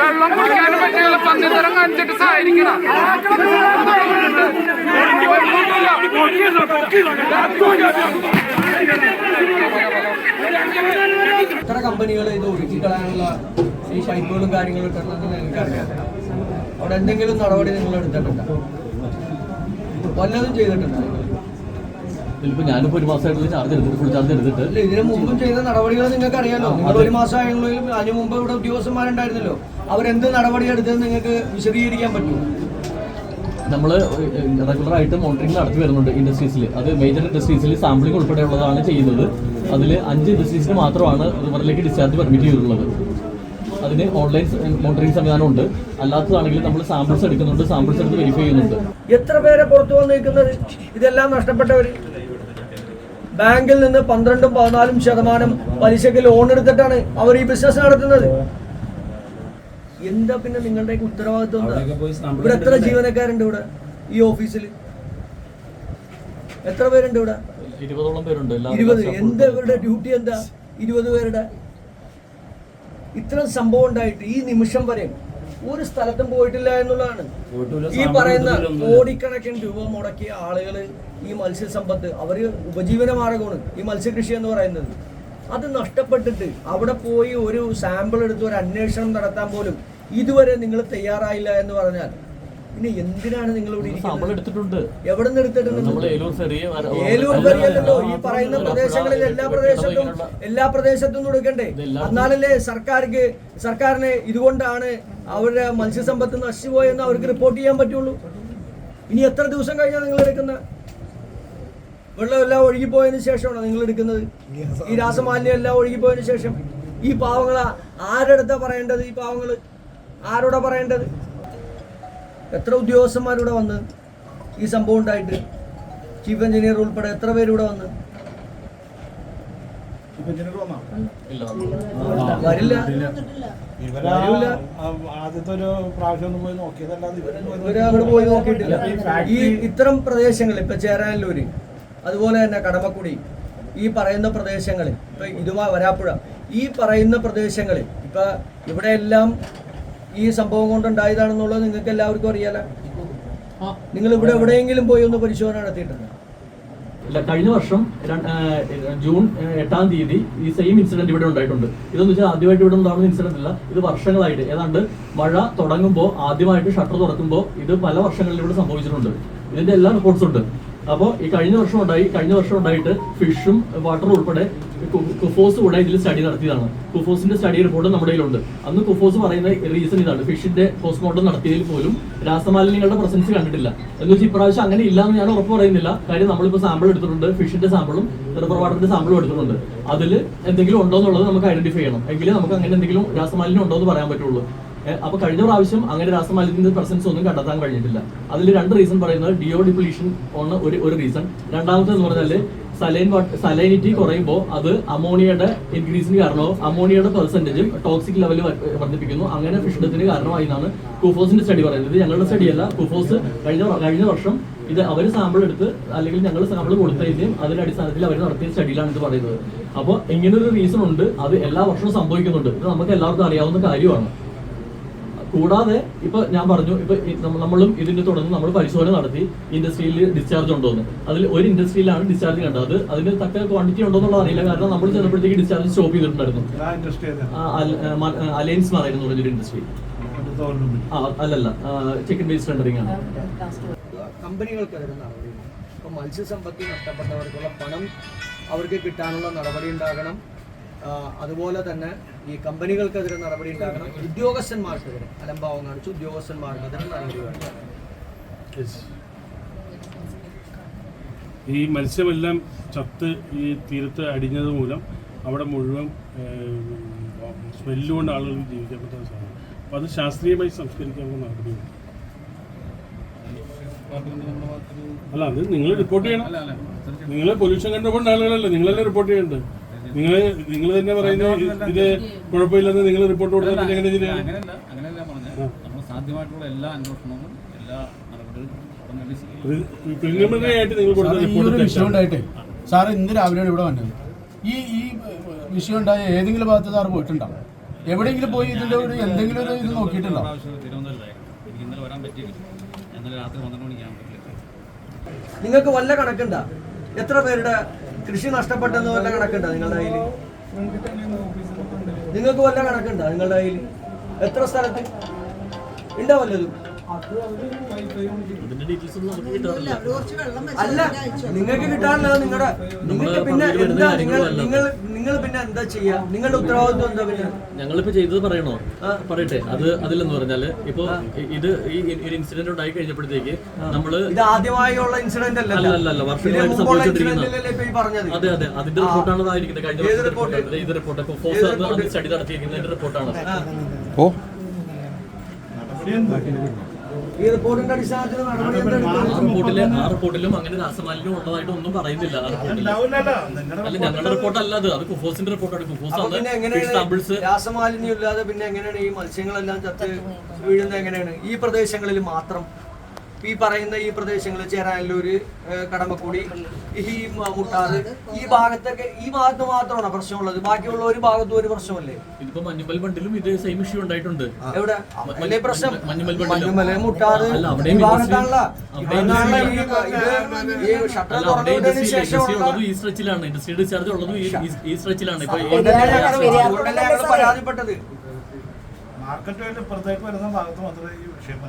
വെള്ളം കുടിക്കാനും പറ്റില്ല. പന്നിത്തരം കാണിച്ചിട്ട് സഹായിക്കണം എത്ര കമ്പനികൾ ഇത് ഒഴുക്കിക്കളയാനുള്ള ഈ ഷൈപ്പുകളും കാര്യങ്ങളും ഇട്ടുണ്ടെന്ന് എനിക്കറിയാം. അവിടെ എന്തെങ്കിലും നടപടി നിങ്ങൾ എടുത്തിട്ടുണ്ടോ? വല്ലതും ചെയ്തിട്ടുണ്ടോ? ഇതിലിപ്പോ ഞാനിപ്പോ ഒരു മാസമായിട്ടുള്ള ചാർജ് എടുത്തിട്ട് ഫുൾ ചാർജ് എടുത്തിട്ട് അല്ല ഇതിനു മുമ്പും ചെയ്ത നടപടികൾ നിങ്ങൾക്ക് അറിയാലോ. നിങ്ങൾ ഒരു മാസമായെങ്കിലും അതിനു മുമ്പ് ഇവിടെ ഉദ്യോഗസ്ഥന്മാരുണ്ടായിരുന്നല്ലോ. അവരെന്ത് നടപടി എടുത്തെന്ന് നിങ്ങൾക്ക് വിശദീകരിക്കാൻ പറ്റുമോ? നമ്മൾ റെഗുലർ ആയിട്ട് മോണിറ്ററിംഗ് നടത്തി വരുന്നുണ്ട് ഇൻഡസ്ട്രീസിൽ അത് മേജർ ഇൻഡസ്ട്രീസിൽ സാമ്പിളിംഗ് ഉൾപ്പെടെയുള്ളതാണ് ചെയ്യുന്നത്. അതിൽ അഞ്ച് ഇൻഡസ്ട്രീസിന് മാത്രമാണ് റിവറിലേക്ക് ഡിസ്ചാർജ് പെർമിറ്റ് ചെയ്തിട്ടുള്ളത്. അതിന് ഓൺലൈൻ മോണിറ്ററിംഗ് സംവിധാനമുണ്ട്. അല്ലാത്തതാണെങ്കിൽ നമ്മൾ സാമ്പിൾസ് എടുക്കുന്നുണ്ട് സാമ്പിൾസ് എടുത്ത് വെരിഫൈ ചെയ്യുന്നുണ്ട്. എത്ര പേരെ പുറത്തു വന്നിരിക്കുന്നത് ഇതെല്ലാം നഷ്ടപ്പെട്ടവർ ബാങ്കിൽ നിന്ന് പന്ത്രണ്ടും പതിനാലും ശതമാനം പലിശക്ക് ലോൺ എടുത്തിട്ടാണ് അവർ ഈ ബിസിനസ് നടത്തുന്നത്. എന്താ പിന്നെ നിങ്ങളുടെ ഉത്തരവാദിത്വം? ഇവിടെ എത്ര ജീവനക്കാരുണ്ട് ഇവിടെ ഈ ഓഫീസിൽ എത്ര പേരുണ്ട് ഇവിടെ? ഇരുപതോളം പേരുണ്ട് ഇരുപത്. എന്താ ഇവരുടെ ഡ്യൂട്ടി എന്താ? ഇരുപത് പേരുടെ? ഇത്ര സംഭവം ഉണ്ടായിട്ട് ഈ നിമിഷം വരെ ഒരു സ്ഥലത്തും പോയിട്ടില്ല എന്നുള്ളതാണ് ഈ പറയുന്ന കോടിക്കണക്കിന് രൂപ മുടക്കിയ ആളുകൾ ഈ മത്സ്യസമ്പത്ത് അവർ ഉപജീവന മാർഗമാണ് ഈ മത്സ്യകൃഷി എന്ന് പറയുന്നത് അത് നഷ്ടപ്പെട്ടിട്ട് അവിടെ പോയി ഒരു സാമ്പിൾ എടുത്ത് ഒരു അന്വേഷണം നടത്താൻ പോലും ഇതുവരെ നിങ്ങൾ തയ്യാറായില്ല എന്ന് പറഞ്ഞാൽ പിന്നെ എന്തിനാണ് നിങ്ങൾ ഇവിടെ എടുത്തിട്ടുണ്ട് എവിടെ നിന്ന് എടുത്തിട്ടുണ്ട് ഏലൂർ ഈ പറയുന്ന പ്രദേശങ്ങളിൽ എല്ലാ പ്രദേശത്തും എല്ലാ പ്രദേശത്തും കൊടുക്കണ്ടേ എന്നാലല്ലേ സർക്കാർക്ക് സർക്കാരിന് ഇതുകൊണ്ടാണ് അവരുടെ മത്സ്യസമ്പത്ത് നശിച്ചുപോയെന്ന് അവർക്ക് റിപ്പോർട്ട് ചെയ്യാൻ പറ്റുള്ളൂ. ഇനി എത്ര ദിവസം കഴിഞ്ഞാൽ നിങ്ങൾ എടുക്കുന്ന? വെള്ളമെല്ലാം ഒഴുകിപ്പോയതിന് ശേഷമാണോ നിങ്ങൾ എടുക്കുന്നത്? ഈ രാസമാലിന്യം എല്ലാം ഒഴുകിപ്പോയതിന് ശേഷം ഈ പാവങ്ങളെ ആരെടുത്താ പറയേണ്ടത് ഈ പാവങ്ങൾ? ആരോടാ പറയേണ്ടത്? എത്ര ഉദ്യോഗസ്ഥന്മാരിവിടെ വന്ന് ഈ സംഭവം ഉണ്ടായിട്ട്? ചീഫ് എഞ്ചിനീയർ ഉൾപ്പെടെ എത്ര പേരിവിടെ വന്ന്? ആദ്യത്തെ ഒരു പ്രാവശ്യം ഒന്ന് പോയി നോക്കിയതല്ലാതെ ഇവരൊന്നും ഇവർ അങ്ങോട്ട് പോയി നോക്കിയിട്ടില്ല. ഈ ഇത്തരം പ്രദേശങ്ങൾ ഇപ്പൊ ചേരാനല്ലൂര് അതുപോലെ തന്നെ കടമക്കുടി ഈ പറയുന്ന പ്രദേശങ്ങളിൽ ഇപ്പൊ ഇതുമായി വരാപ്പുഴ ഈ പറയുന്ന പ്രദേശങ്ങളിൽ ഇപ്പൊ ഇവിടെ എല്ലാം ഈ സംഭവം കൊണ്ടുണ്ടായതാണെന്നുള്ളത് നിങ്ങൾക്ക് എല്ലാവർക്കും അറിയാലോ? നിങ്ങൾ ഇവിടെ എവിടെയെങ്കിലും പോയി ഒന്ന് പരിശോധന നടത്തിയിട്ടുണ്ട്? കഴിഞ്ഞ വർഷം ജൂൺ എട്ടാം തീയതി ഈ സെയിം ഇൻസിഡന്റ് ഇവിടെ ഉണ്ടായിട്ടുണ്ട്. ഇതെന്ന് വെച്ചാൽ ആദ്യമായിട്ട് ഇവിടെ ഉണ്ടാകുന്ന ഇൻസിഡന്റ് അല്ല ഇത് വർഷങ്ങളായിട്ട്. ഏതാണ്ട് മഴ തുടങ്ങുമ്പോൾ ആദ്യമായിട്ട് ഷട്ടർ തുറക്കുമ്പോൾ ഇത് പല വർഷങ്ങളിൽ ഇവിടെ സംഭവിച്ചിട്ടുണ്ട്. ഇതിന്റെ എല്ലാ റിപ്പോർട്ട്സും ഉണ്ട്. അപ്പോൾ ഈ കഴിഞ്ഞ വർഷം ഉണ്ടായി കഴിഞ്ഞ വർഷം ഉണ്ടായിട്ട് ഫിഷും വാട്ടറും ഉൾപ്പെടെ കുഫോസ് കൂടെ ഇതിൽ സ്റ്റഡി നടത്തിയതാണ്. കുഫോസിന്റെ സ്റ്റഡി റിപ്പോർട്ട് നമ്മുടെ കയ്യിലുണ്ട്. അന്ന് കുഫോസ് പറയുന്ന റീസൺ ഇതാണ്. ഫിഷിന്റെ പോസ്റ്റ്മോർട്ടം നടത്തിയതിൽ പോലും രാസമാലിന്യങ്ങളുടെ പ്രസൻസ് കണ്ടിട്ടില്ല. എന്ന് വെച്ചാൽ ഇപ്രാവശ്യം അങ്ങനെ ഇല്ല എന്ന് ഞാൻ ഉറപ്പ് പറയുന്നില്ല. കാര്യം നമ്മളിപ്പോൾ സാമ്പിൾ എടുത്തിട്ടുണ്ട്. ഫിഷിന്റെ സാമ്പിളും റിവർ വാട്ടറിന്റെ സാമ്പിളും എടുത്തിട്ടുണ്ട്. അതിൽ എന്തെങ്കിലും ഉണ്ടോ എന്നുള്ളത് നമുക്ക് ഐഡന്റിഫൈ ചെയ്യണം. എങ്കിലേ നമുക്ക് അങ്ങനെ എന്തെങ്കിലും രാസമാലിന്യം ഉണ്ടോ എന്ന് പറയാൻ പറ്റുള്ളൂ. അപ്പൊ കഴിഞ്ഞ പ്രാവശ്യം അങ്ങനെ രാസമാലിന്യത്തിന്റെ പ്രസൻസ് ഒന്നും കണ്ടെത്താൻ കഴിഞ്ഞിട്ടില്ല. അതിൽ രണ്ട് റീസൺ പറയുന്നത് ഡിയോ ഡിപ്ലീഷൻ ആണ് ഒരു ഒരു റീസൺ രണ്ടാമത്തെ എന്ന് പറഞ്ഞാൽ സലൈൻ സലൈനിറ്റി കുറയുമ്പോൾ അത് അമോണിയയുടെ ഇൻക്രീസിന് കാരണവും അമോണിയയുടെ പെർസെന്റേജും ടോക്സിക് ലെവൽ വർദ്ധിപ്പിക്കുന്നു. അങ്ങനെ ഫിഷ് ഡെത്തിന് കാരണമായി എന്നാണ് കുഫോസിന്റെ സ്റ്റഡി പറയുന്നത്. ഞങ്ങളുടെ സ്റ്റഡിയല്ല കുഫോസ് കഴിഞ്ഞ കഴിഞ്ഞ വർഷം ഇത് അവർ സാമ്പിൾ എടുത്ത് അല്ലെങ്കിൽ ഞങ്ങൾ സാമ്പിൾ കൊടുത്തതിന്റെയും അതിന്റെ അടിസ്ഥാനത്തിൽ അവർ നടത്തിയ സ്റ്റഡിയിലാണ് ഇത് പറയുന്നത്. അപ്പോൾ ഇങ്ങനൊരു റീസൺ ഉണ്ട്. അത് എല്ലാ വർഷവും സംഭവിക്കുന്നുണ്ട്. ഇത് നമുക്ക് എല്ലാവർക്കും അറിയാവുന്ന കാര്യമാണ്. കൂടാതെ ഇപ്പൊ ഞാൻ പറഞ്ഞു ഇപ്പൊ നമ്മളും ഇതിന്റെ തുടർന്ന് നമ്മൾ പരിശോധന നടത്തി ഇൻഡസ്ട്രിയിൽ ഡിസ്ചാർജ് ഉണ്ടോ എന്ന് അതിൽ ഒരു ഇൻഡസ്ട്രിയിലാണ് ഡിസ്ചാർജ് കണ്ടത്. അത് അതിന് തക്ക ക്വാണ്ടിറ്റി ഉണ്ടോ എന്നുള്ളത് അറിയില്ല. കാരണം നമ്മൾ ചെന്നപ്പോഴത്തേക്ക് ഡിസ്ചാർജ് സ്റ്റോപ്പ് ചെയ്തിട്ടുണ്ടായിരുന്നു. അലയൻസ് പറയുന്നു പറഞ്ഞൊരു ഇൻഡസ്ട്രി. അല്ലല്ല. ചിക്കൻ ബേസ്ഡ് ടെൻഡറിംഗ് ആണ്. കമ്പനികൾക്ക് മത്സ്യസമ്പത്ത് നഷ്ടപ്പെട്ടവർക്കുള്ള പണം അവർക്ക് കിട്ടാനുള്ള നടപടി ഉണ്ടാകണം. അതുപോലെ തന്നെ ഈ കമ്പനികൾക്കെതിരെ നടപടി ഉണ്ടാകണം. ഉദ്യോഗസ്ഥന്മാർക്കെതിരെ അലംഭാവം കാണിച്ചു ഉദ്യോഗസ്ഥന്മാർക്കെതിരെ നടപടി വേണം. ഈ മത്സ്യമെല്ലാം ചത്ത് ഈ തീരത്ത് അടിഞ്ഞത് മൂലം അവിടെ മുഴുവൻ സ്മെല്ല് കൊണ്ട് ആളുകൾ ജീവിക്കാൻ പറ്റുന്ന സാധനം. അപ്പം അത് ശാസ്ത്രീയമായി സംസ്കരിക്കാനുള്ള നടപടിയുണ്ട് അല്ല അത് നിങ്ങൾ റിപ്പോർട്ട് ചെയ്യണം. നിങ്ങൾ പൊല്യൂഷൻ കണ്ടുപോകേണ്ട ആളുകളല്ലേ? നിങ്ങളല്ലേ റിപ്പോർട്ട് ചെയ്യേണ്ടത്? നിങ്ങൾ നിങ്ങൾ തന്നെ പറയുന്നു ഇത് കുഴപ്പമില്ലെന്ന് നിങ്ങൾ റിപ്പോർട്ട് എങ്ങനെ ശരിയാണ് അങ്ങനെയല്ല അങ്ങനെയല്ല പറഞ്ഞത്. നമ്മൾ സാധ്യമായിട്ടുള്ള എല്ലാ അന്വേഷണവും എല്ലാ നടപടികളും ഉടനടി പ്രിലിമിനറി ആയിട്ട് നിങ്ങൾ കൊടുത്ത റിപ്പോർട്ട് സാറ് ഇന്ന് രാവിലെയാണ് ഇവിടെ വന്നത്. ഈ ഈ വിഷയം ഉണ്ടായ ഏതെങ്കിലും ഭാഗത്ത് സാറ് പോയിട്ടുണ്ടാവും എവിടെയെങ്കിലും പോയി ഇതിന്റെ ഒരു എന്തെങ്കിലും ഒരു ഇത് നോക്കിയിട്ടുണ്ടോ? പ്രാവശ്യം തിരുവനന്തപുരത്തായിരുന്നു എനിക്ക് ഇന്നലെ വരാൻ പറ്റിയില്ല. ഇന്നലെ രാത്രി പന്ത്രണ്ട് മണിക്കാണ് പറ്റില്ല നിങ്ങൾക്ക് വല്ല കണക്കുണ്ടാ? എത്ര പേരുടെ കൃഷി നഷ്ടപ്പെട്ടെന്ന് വല്ല കണക്കുണ്ടോ നിങ്ങളുടെ കയ്യിൽ? നിങ്ങൾക്ക് വല്ല കണക്കുണ്ടോ നിങ്ങളുടെ കയ്യിൽ? എത്ര സ്ഥലത്ത്? ഉണ്ടോ അല്ല നിങ്ങൾക്ക് കിട്ടാനുള്ളത് നിങ്ങളുടെ നിങ്ങൾക്ക് പിന്നെ എന്താ നിങ്ങൾ. നിങ്ങൾ നിങ്ങൾ പിന്നെ എന്താ ചെയ്യാ? നിങ്ങളുടെ ഉത്തരവാദിത്വം എന്താ പിന്നെ? ഞങ്ങളിപ്പോ ചെയ്തത് പറയണോ? പറയട്ടെ. അത് അതിലെന്ന് പറഞ്ഞാൽ ഇപ്പൊ ഇത് ഈ ഒരു ഇൻസിഡന്റ് ഉണ്ടായി കഴിഞ്ഞപ്പോഴത്തേക്ക് നമ്മൾ ഇത് ആദ്യമായുള്ള ഇൻസിഡന്റ് അല്ല അല്ല വർഷങ്ങളായിട്ട് അതെ അതെ. അതിന്റെ റിപ്പോർട്ടാണ് ഇതായിരിക്കുന്നത്. കഴിഞ്ഞ വർഷത്തെ ഇത് റിപ്പോർട്ട് ഫോസ്? സ്റ്റഡി നടത്തിയിരിക്കുന്നതിന്റെ റിപ്പോർട്ടാണ് ഈ റിപ്പോർട്ടിന്റെ അടിസ്ഥാനത്തിൽ? റിപ്പോർട്ടിൽ ആ റിപ്പോർട്ടിലും അങ്ങനെ രാസമാലിന്യം ഉള്ളതായിട്ട് ഒന്നും പറയുന്നില്ല. ആ റിപ്പോർട്ടിൽ അല്ല ഞങ്ങളുടെ റിപ്പോർട്ട് അല്ല അത്. അത് കുഫോസിന്റെ റിപ്പോർട്ടാണ്. കുഫോസ് പിന്നെ എങ്ങനെയാണ് രാസമാലിന്യം ഇല്ലാതെ പിന്നെ എങ്ങനെയാണ് ഈ മത്സ്യങ്ങളെല്ലാം ചത്ത് വീഴുന്നത് എങ്ങനെയാണ്? ഈ പ്രദേശങ്ങളിൽ മാത്രം ഈ പറയുന്ന ഈ പ്രദേശങ്ങൾ ചേരാനല്ലൂര് കടമക്കുടി ഈ മുട്ടാറ് ഈ ഭാഗത്തൊക്കെ ഈ ഭാഗത്ത് മാത്രമാണ് പ്രശ്നമുള്ളത്. ബാക്കിയുള്ള ഒരു ഭാഗത്തും ഒരു പ്രശ്നമല്ലേ ഇതിപ്പോ മഞ്ഞുമൽ ബണ്ടിലും ഇതേ സെയിം ഇഷ്യൂ ഉണ്ടായിട്ടുണ്ട്. എവിടെ? വലിയ പ്രശ്നം. മഞ്ഞുമല മുട്ടാറ് ഈ ഭാഗത്താണല്ലോ. ഈ സ്ട്രെച്ചിലാണ് ഇൻഡസ്ട്രി ഡിസ്ചാർജ് ഉള്ളതും ഈ സ്ട്രെച്ചിലാണ് പരാതിപ്പെട്ടത്. മാർക്കറ്റ് പുറത്തേക്ക് വരുന്ന ഭാഗത്ത് മാത്രമേ ഈ വിഷയം